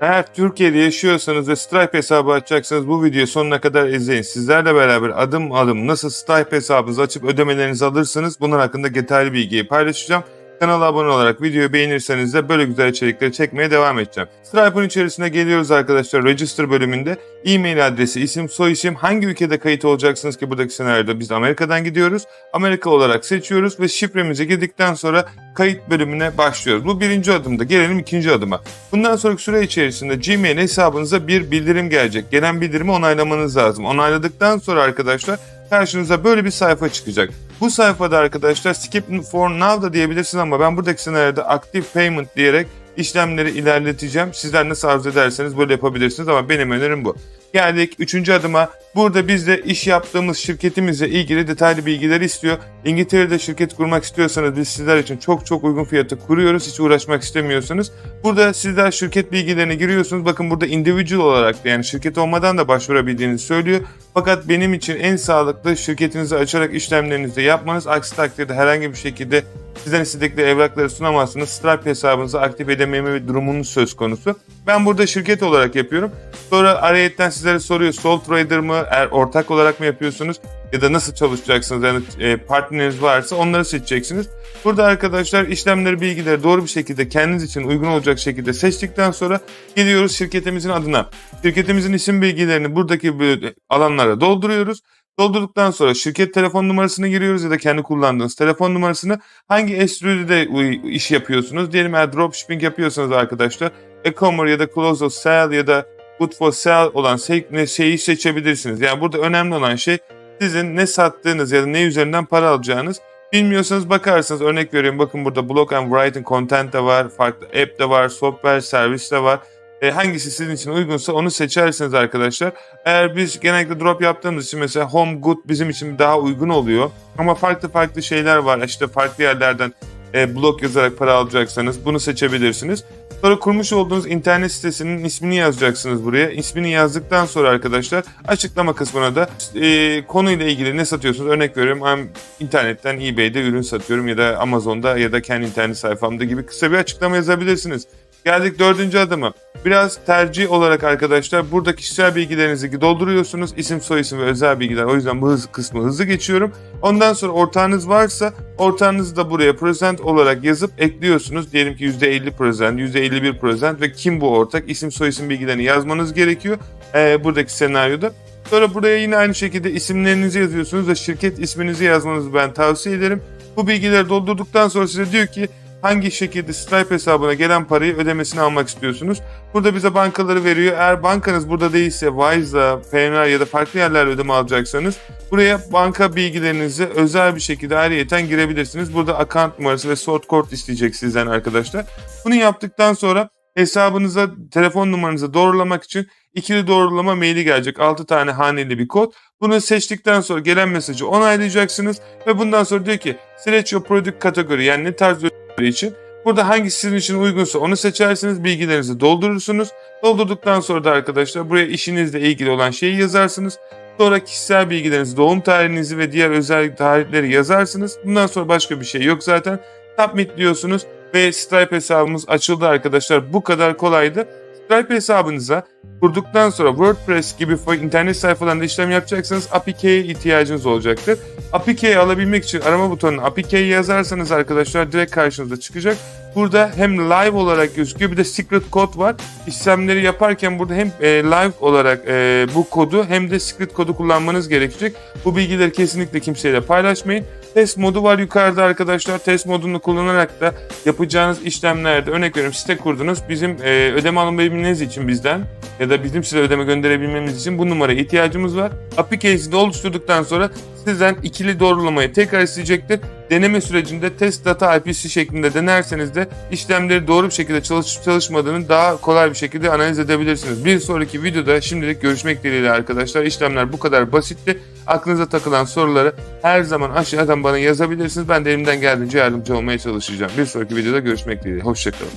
Eğer Türkiye'de yaşıyorsanız ve Stripe hesabı açacaksanız bu videoyu sonuna kadar izleyin. Sizlerle beraber adım adım nasıl Stripe hesabınızı açıp ödemelerinizi alırsınız bunun hakkında detaylı bilgiyi paylaşacağım. Kanala abone olarak videoyu beğenirseniz de böyle güzel içerikleri çekmeye devam edeceğim. Stripe'ın içerisine geliyoruz arkadaşlar. Register bölümünde e-mail adresi, isim, soy isim, hangi ülkede kayıt olacaksınız ki buradaki senaryoda biz Amerika'dan gidiyoruz. Amerika olarak seçiyoruz ve şifremize girdikten sonra kayıt bölümüne başlıyoruz. Bu birinci adımda. Gelelim ikinci adıma. Bundan sonraki süre içerisinde Gmail hesabınıza bir bildirim gelecek. Gelen bildirimi onaylamanız lazım. Onayladıktan sonra arkadaşlar karşınıza böyle bir sayfa çıkacak. Bu sayfada arkadaşlar skip for now da diyebilirsiniz ama ben buradaki senaryoda active payment diyerek işlemleri ilerleteceğim. Sizler nasıl arzu ederseniz böyle yapabilirsiniz ama benim önerim bu. Geldik üçüncü adıma. Burada bizde iş yaptığımız şirketimizle ilgili detaylı bilgiler istiyor. İngiltere'de şirket kurmak istiyorsanız biz sizler için çok çok uygun fiyata kuruyoruz. Hiç uğraşmak istemiyorsanız. Burada sizler şirket bilgilerini giriyorsunuz. Bakın burada individual olarak da yani şirket olmadan da başvurabildiğinizi söylüyor. Fakat benim için en sağlıklı şirketinizi açarak işlemlerinizi yapmanız. Aksi takdirde herhangi bir şekilde sizden istedikleri evrakları sunamazsınız. Stripe hesabınızı aktif edememe durumunuz söz konusu. Ben burada şirket olarak yapıyorum. Sonra ayetten sizlere soruyor sole trader mı, eğer ortak olarak mı yapıyorsunuz ya da nasıl çalışacaksınız yani e, partneriniz varsa onları seçeceksiniz. Burada arkadaşlar işlemleri, bilgileri doğru bir şekilde kendiniz için uygun olacak şekilde seçtikten sonra geliyoruz şirketimizin adına. Şirketimizin isim bilgilerini buradaki bu alanlara dolduruyoruz. Doldurduktan sonra şirket telefon numarasını giriyoruz ya da kendi kullandığınız telefon numarasını hangi estrüde iş yapıyorsunuz? Diyelim eğer dropshipping yapıyorsanız arkadaşlar e-commerce ya da close of sale ya da good for sale olan şey- şeyi seçebilirsiniz. Yani burada önemli olan şey sizin ne sattığınız ya da ne üzerinden para alacağınız. Bilmiyorsanız bakarsınız örnek veriyorum bakın burada blog and writing content de var, farklı app de var, software servis de var. E, hangisi sizin için uygunsa onu seçersiniz arkadaşlar. Eğer biz genellikle drop yaptığımız için mesela home good bizim için daha uygun oluyor. Ama farklı farklı şeyler var. İşte farklı yerlerden e, blog yazarak para alacaksanız bunu seçebilirsiniz. Sonra kurmuş olduğunuz internet sitesinin ismini yazacaksınız buraya. İsmini yazdıktan sonra arkadaşlar açıklama kısmına da e, konuyla ilgili ne satıyorsunuz? Örnek veriyorum ben internetten eBay'de ürün satıyorum ya da Amazon'da ya da kendi internet sayfamda gibi kısa bir açıklama yazabilirsiniz. Geldik dördüncü adıma. Biraz tercih olarak arkadaşlar burada kişisel bilgilerinizi dolduruyorsunuz. İsim, soyisim ve özel bilgiler. O yüzden bu hız kısmı hızlı geçiyorum. Ondan sonra ortağınız varsa ortağınızı da buraya present olarak yazıp ekliyorsunuz. Diyelim ki %50 present, %51 present ve kim bu ortak? İsim, soyisim bilgilerini yazmanız gerekiyor. Ee, buradaki senaryoda. Sonra buraya yine aynı şekilde isimlerinizi yazıyorsunuz ve şirket isminizi yazmanızı ben tavsiye ederim. Bu bilgileri doldurduktan sonra size diyor ki hangi şekilde Stripe hesabına gelen parayı ödemesini almak istiyorsunuz. Burada bize bankaları veriyor. Eğer bankanız burada değilse Wise'la, PNR ya da farklı yerlerle ödeme alacaksanız buraya banka bilgilerinizi özel bir şekilde ayrıyeten girebilirsiniz. Burada account numarası ve sort code isteyecek sizden arkadaşlar. Bunu yaptıktan sonra hesabınıza, telefon numaranızı doğrulamak için ikili doğrulama maili gelecek. 6 tane haneli bir kod. Bunu seçtikten sonra gelen mesajı onaylayacaksınız ve bundan sonra diyor ki select your product category yani ne tarz ürünleri için. Burada hangisi sizin için uygunsa onu seçersiniz, bilgilerinizi doldurursunuz. Doldurduktan sonra da arkadaşlar buraya işinizle ilgili olan şeyi yazarsınız. Sonra kişisel bilgilerinizi, doğum tarihinizi ve diğer özel tarihleri yazarsınız. Bundan sonra başka bir şey yok zaten. Submit diyorsunuz ve Stripe hesabımız açıldı arkadaşlar. Bu kadar kolaydı. Stripe hesabınıza kurduktan sonra WordPress gibi internet sayfalarında işlem yapacaksanız API'ye ihtiyacınız olacaktır. API'yi alabilmek için arama butonuna API'yi yazarsanız arkadaşlar direkt karşınıza çıkacak. Burada hem live olarak gözüküyor bir de secret kod var. İşlemleri yaparken burada hem e, live olarak e, bu kodu hem de secret kodu kullanmanız gerekecek. Bu bilgileri kesinlikle kimseyle paylaşmayın. Test modu var yukarıda arkadaşlar. Test modunu kullanarak da yapacağınız işlemlerde örnek veriyorum site kurdunuz. Bizim e, ödeme alabilmeniz için bizden ya da bizim size ödeme gönderebilmemiz için bu numaraya ihtiyacımız var. API case'i de oluşturduktan sonra sizden ikili doğrulamayı tekrar isteyecektir. Deneme sürecinde test data IPC şeklinde denerseniz de işlemleri doğru bir şekilde çalışıp çalışmadığını daha kolay bir şekilde analiz edebilirsiniz. Bir sonraki videoda şimdilik görüşmek dileğiyle arkadaşlar. İşlemler bu kadar basitti. Aklınıza takılan soruları her zaman aşağıdan bana yazabilirsiniz. Ben de elimden geldiğince yardımcı olmaya çalışacağım. Bir sonraki videoda görüşmek dileğiyle. Hoşçakalın.